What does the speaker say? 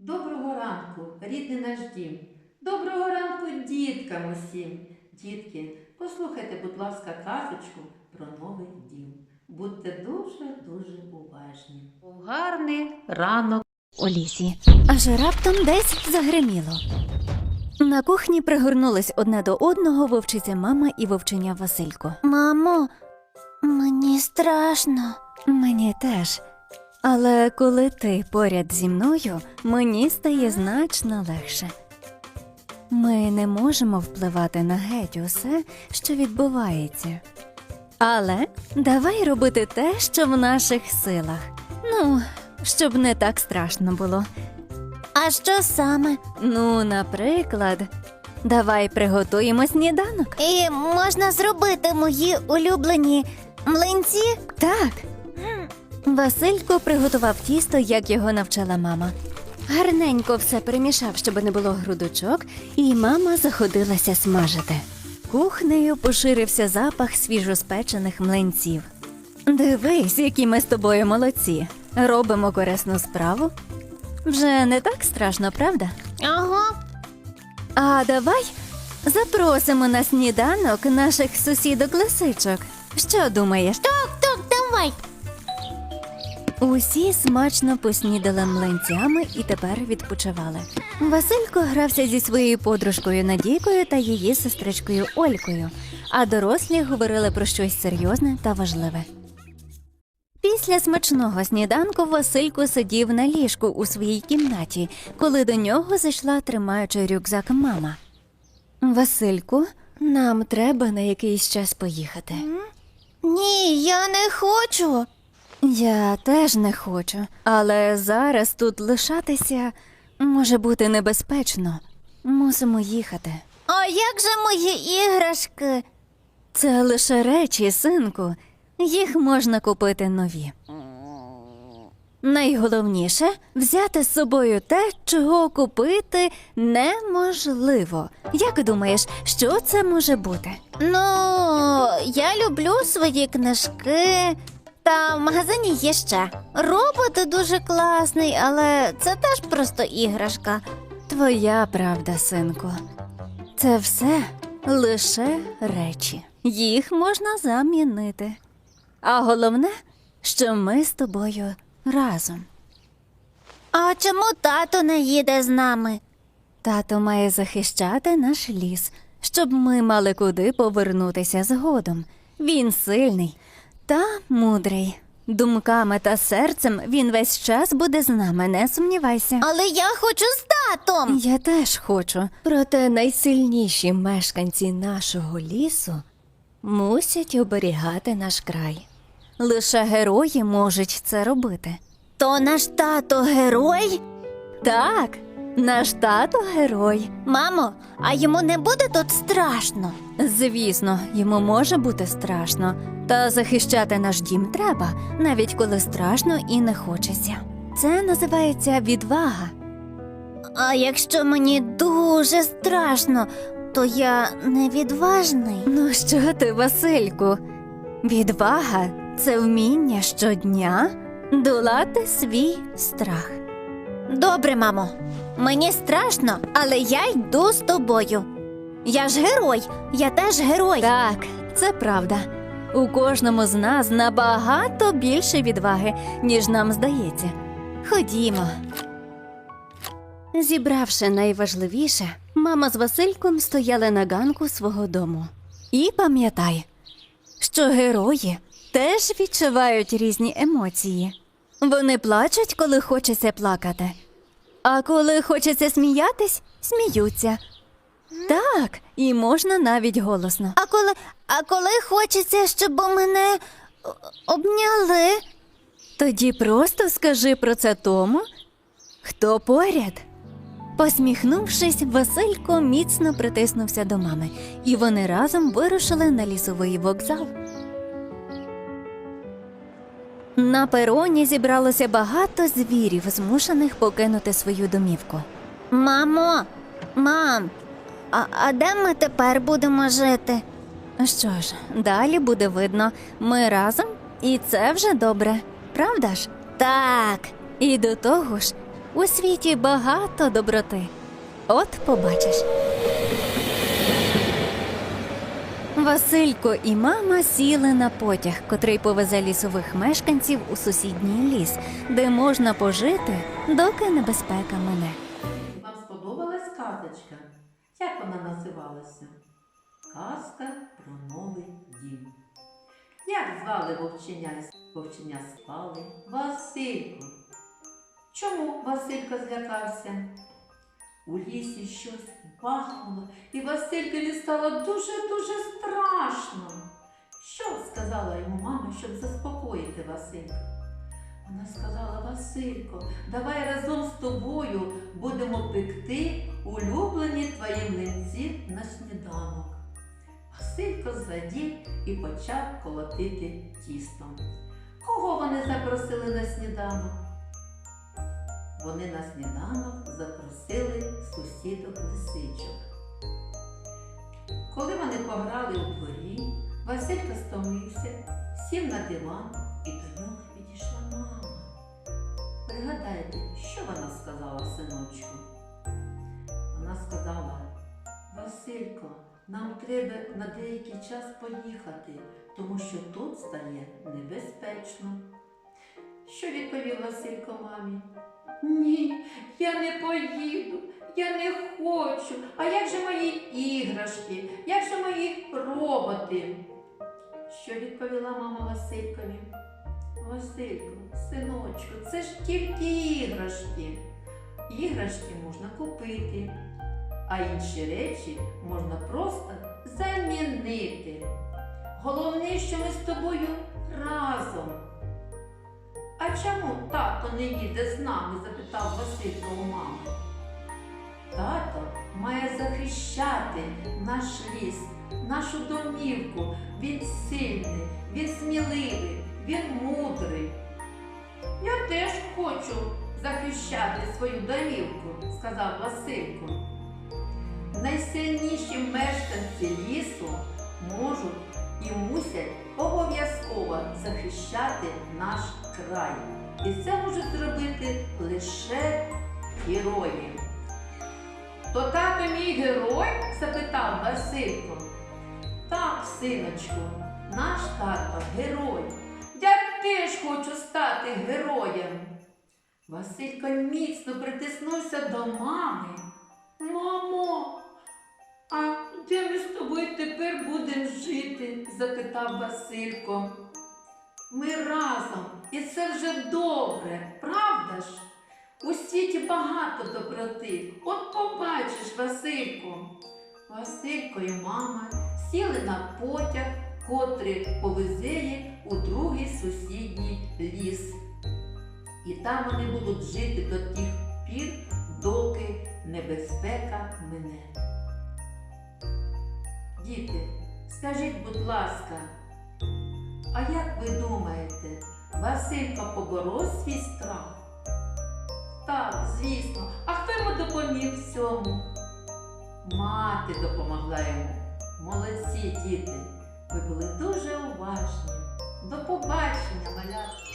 Доброго ранку, рідний наш дім. Доброго ранку, діткам усім. Дітки, послухайте, будь ласка, казочку про новий дім. Будьте дуже-дуже уважні. Гарний ранок. у лісі, аж раптом десь загриміло. На кухні пригорнулись одне до одного вовчиця мама і вовчиня Василько. Мамо, мені страшно. Мені теж. Але коли ти поряд зі мною, мені стає значно легше. Ми не можемо впливати на геть усе, що відбувається. Але давай робити те, що в наших силах. Ну, щоб не так страшно було. А що саме? Ну, наприклад, давай приготуємо сніданок. І можна зробити мої улюблені млинці? Так. Василько приготував тісто, як його навчала мама. Гарненько все перемішав, щоб не було грудочок, і мама заходилася смажити. Кухнею поширився запах свіжоспечених млинців. Дивись, які ми з тобою молодці. Робимо корисну справу. Вже не так страшно, правда? Ага. А давай запросимо на сніданок наших сусідок лисичок. Що думаєш? Так, так, давай. Усі смачно поснідали млинцями і тепер відпочивали. Василько грався зі своєю подружкою Надійкою та її сестричкою Олькою, а дорослі говорили про щось серйозне та важливе. Після смачного сніданку Василько сидів на ліжку у своїй кімнаті, коли до нього зайшла, тримаючи рюкзак мама. Васильку, нам треба на якийсь час поїхати. Ні, я не хочу. Я теж не хочу, але зараз тут лишатися може бути небезпечно. Мусимо їхати. А як же мої іграшки? Це лише речі, синку. Їх можна купити нові. Найголовніше взяти з собою те, чого купити неможливо. Як думаєш, що це може бути? Ну, я люблю свої книжки. Та в магазині є ще. Робот дуже класний, але це теж просто іграшка. Твоя правда, синку. Це все лише речі. Їх можна замінити. А головне, що ми з тобою разом. А чому тато не їде з нами? Тато має захищати наш ліс, щоб ми мали куди повернутися згодом. Він сильний та мудрий. Думками та серцем він весь час буде з нами, не сумнівайся. Але я хочу з татом. Я теж хочу. Проте найсильніші мешканці нашого лісу мусять оберігати наш край. Лише герої можуть це робити. То наш тато герой? Так, наш тато герой. Мамо, а йому не буде тут страшно. Звісно, йому може бути страшно, та захищати наш дім треба, навіть коли страшно і не хочеться. Це називається відвага. А якщо мені дуже страшно, то я невідважний. Ну що ти, Васильку? Відвага це вміння щодня долати свій страх. Добре, мамо. Мені страшно, але я йду з тобою. Я ж герой, я теж герой. Так, це правда. У кожному з нас набагато більше відваги, ніж нам здається. Ходімо. Зібравши найважливіше, мама з Васильком стояли на ганку свого дому. І пам'ятай, що герої теж відчувають різні емоції. Вони плачуть, коли хочеться плакати, а коли хочеться сміятись, сміються. Так, і можна навіть голосно. А коли, а коли хочеться, щоб мене обняли. Тоді просто скажи про це тому, хто поряд. Посміхнувшись, Василько міцно притиснувся до мами, і вони разом вирушили на лісовий вокзал. На пероні зібралося багато звірів, змушених покинути свою домівку. Мамо, мам, а, а де ми тепер будемо жити? Що ж, далі буде видно, ми разом, і це вже добре, правда ж? Так, І до того ж, У світі багато доброти. От побачиш. Василько і мама сіли на потяг, котрий повезе лісових мешканців у сусідній ліс, де можна пожити, доки небезпека мине. Вам сподобалась казочка? Як вона називалася? Казка про новий дім. Як звали вовченя? Вовченя спали? Василько. Чому Василько злякався? У лісі щось бахнуло, і Василькові стало дуже-дуже страшно. Що сказала йому мама, щоб заспокоїти Василька? Вона сказала, Василько, давай разом з тобою будемо пекти улюблені твої млинці на сніданок. Василько зрадів і почав колотити тістом. Кого вони запросили на сніданок? Вони на сніданок запросили сусідок лисичок. Коли вони пограли у дворі, Василько стомився, сів на диван і до нього підійшла мама. Пригадайте, що вона сказала синочку? Вона сказала, Василько, нам треба на деякий час поїхати, тому що тут стає небезпечно. Що відповів Василько мамі? Ні, я не поїду, я не хочу. А як же мої іграшки? Як же мої роботи? Що відповіла мама Василькові? Василько, синочку, це ж тільки іграшки. Іграшки можна купити, а інші речі можна просто замінити. Головне, що ми з тобою разом. А чому тато не їде з нами? запитав Василько у мами. Тато має захищати наш ліс, нашу домівку. Він сильний, він сміливий, він мудрий. Я теж хочу захищати свою домівку, сказав Василько. Найсильніші мешканці лісу можуть і мусять захищати наш край. І це можуть зробити лише герої. То тато мій герой? запитав Василько. Так, синочку, наш тато герой. Я теж хочу стати героєм. Василько міцно притиснувся до мами. Мамо, а де ми з тобою тепер будемо жити? запитав Василько. Ми разом, і це вже добре, правда ж? У світі багато доброти. От побачиш, Василько. Василько і мама сіли на потяг, котрий повезе їх у другий сусідній ліс. І там вони будуть жити до тих пір, доки небезпека мине. Діти, скажіть, будь ласка, а як ви думаєте, Василько поборов свій страх? Так, звісно. А хто йому допоміг всьому? Мати допомогла йому. Молодці, діти. Ви були дуже уважні. До побачення, малятки.